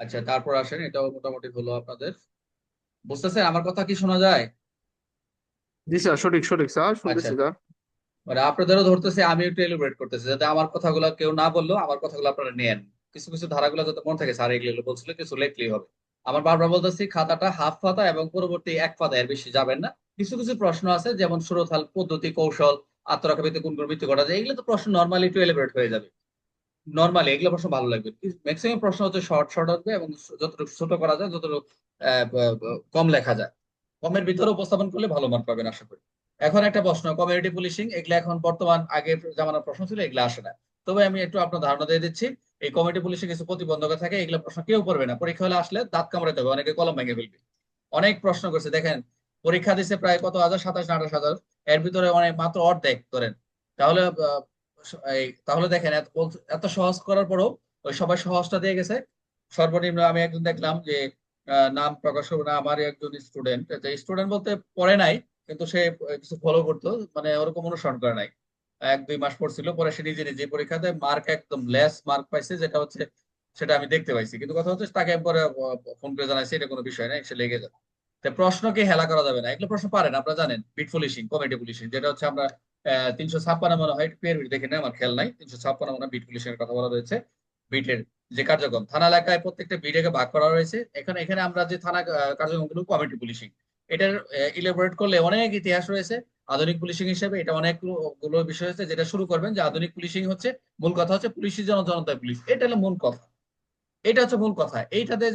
আচ্ছা তারপর আসেন এটাও মোটামুটি হলো আপনাদের। বুঝতেছেন? আমার কথা কি শোনা যায়? জি স্যার সঠিক সঠিক স্যার আচ্ছা। শুনতেছি স্যার। মানে আপনাদেরও ধরতেছে আমি একটু এলিব্রেট করতেছি যাতে আমার কথাগুলো কেউ না বললেও আমার কথাগুলো আপনারা নেন। কিছু কিছু ধারাগুলো যাতে মনে থাকে স্যার এগুলো বলছিল কিছু লেখলেই হবে। আমার বারবার বলতেছি খাতাটা হাফ পাতা এবং পরবর্তী এক পাতা এর বেশি যাবেন না। কিছু কিছু প্রশ্ন আছে যেমন সুরতাল পদ্ধতি কৌশল আত্মরক্ষা ভিত্তিক কোন কোন ভিত্তি করা যায় এগুলো তো প্রশ্ন নর্মালি একটু এলিব্রেট হয়ে যাবে। নর্মালি এগুলো প্রশ্ন ভালো লাগবে। ম্যাক্সিমাম প্রশ্ন হচ্ছে শর্ট শর্ট আসবে এবং যতটুকু ছোট করা যায়, যতটুকু কম লেখা যায়। কমের ভিতরে উপস্থাপন করলে ভালো মার্ক পাবেন, আশা করি। এখন একটা প্রশ্ন কমিউনিটি পুলিশিং এগুলো এখন বর্তমান আগের জামানার প্রশ্ন ছিল, এগুলো আসে না। তবে আমি একটু আপনার ধারণা দিয়ে দিচ্ছি, এই কমিউনিটি পুলিশিং কিছু প্রতিবন্ধকতা থাকে, এগুলো প্রশ্ন কেউ করবে না। পরীক্ষা হলে আসলে দাঁত কামড়াতে হবে, অনেকে কলম ভেঙে ফেলবে। অনেক প্রশ্ন করছে, দেখেন, পরীক্ষা দিছে প্রায় কত হাজার? সাতাশ আঠাশ হাজার। এর ভিতরে অনেক মাত্র অর্ধেক, ধরেন। তাহলে তাহলে দেখেন, এত সহজ করার পরও ওই সবাই সহজটা দিয়ে গেছে। সর্বনিম্ন আমি একজন দেখলাম যে নাম প্রকাশ করব না আমার একজন স্টুডেন্ট স্টুডেন্ট বলতে পড়ে নাই, কিন্তু সে কিছু ফলো করতো মানে ওরকম অনুসরণ করে নাই। এক, দুই মাস পড়ছিল, পরে সে নিজে নিজে পরীক্ষাতে মার্ক একদম লেস মার্ক পাইছে, যেটা হচ্ছে, সেটা আমি দেখতে পাইছি। কিন্তু কথা হচ্ছে, তাকে পরে ফোন করে জানাইছি, এটা কোনো বিষয় নাই, সে লেগে যাবে। প্রশ্নকে হেলা করা যাবে না? এগুলো প্রশ্ন পারেন আপনারা জানেন বিট পুলিশিং কমেডি পুলিশিং যেটা হচ্ছে আমরা তিনশো ছাপ্পান্ন মনে হয় পের দেখে নেই আমার খেয়াল নাই। তিনশো ছাপ্পান্ন মনে বিট পুলিশিং এর কথা বলা রয়েছে বিটের যে কার্যক্রম। থানা এলাকায় প্রত্যেকটা বিটেকে ভাগ করা রয়েছে। এখানে এখানে আমরা যে থানা আহ, কার্যক্রমগুলো কমিটি পুলিশিং এটার ইলাবোরেট করলে অনেক ইতিহাস রয়েছে। আধুনিক পুলিশিং হিসেবে এটা অনেকগুলো বিষয় আছে যেটা শুরু করবেন যে আধুনিক পুলিশিং হচ্ছে মূল কথা হচ্ছে পুলিশের জন্য জনতা পুলিশ। এটা হলো মূল কথা। এটা হচ্ছে মূল কথা। এইটাতে যে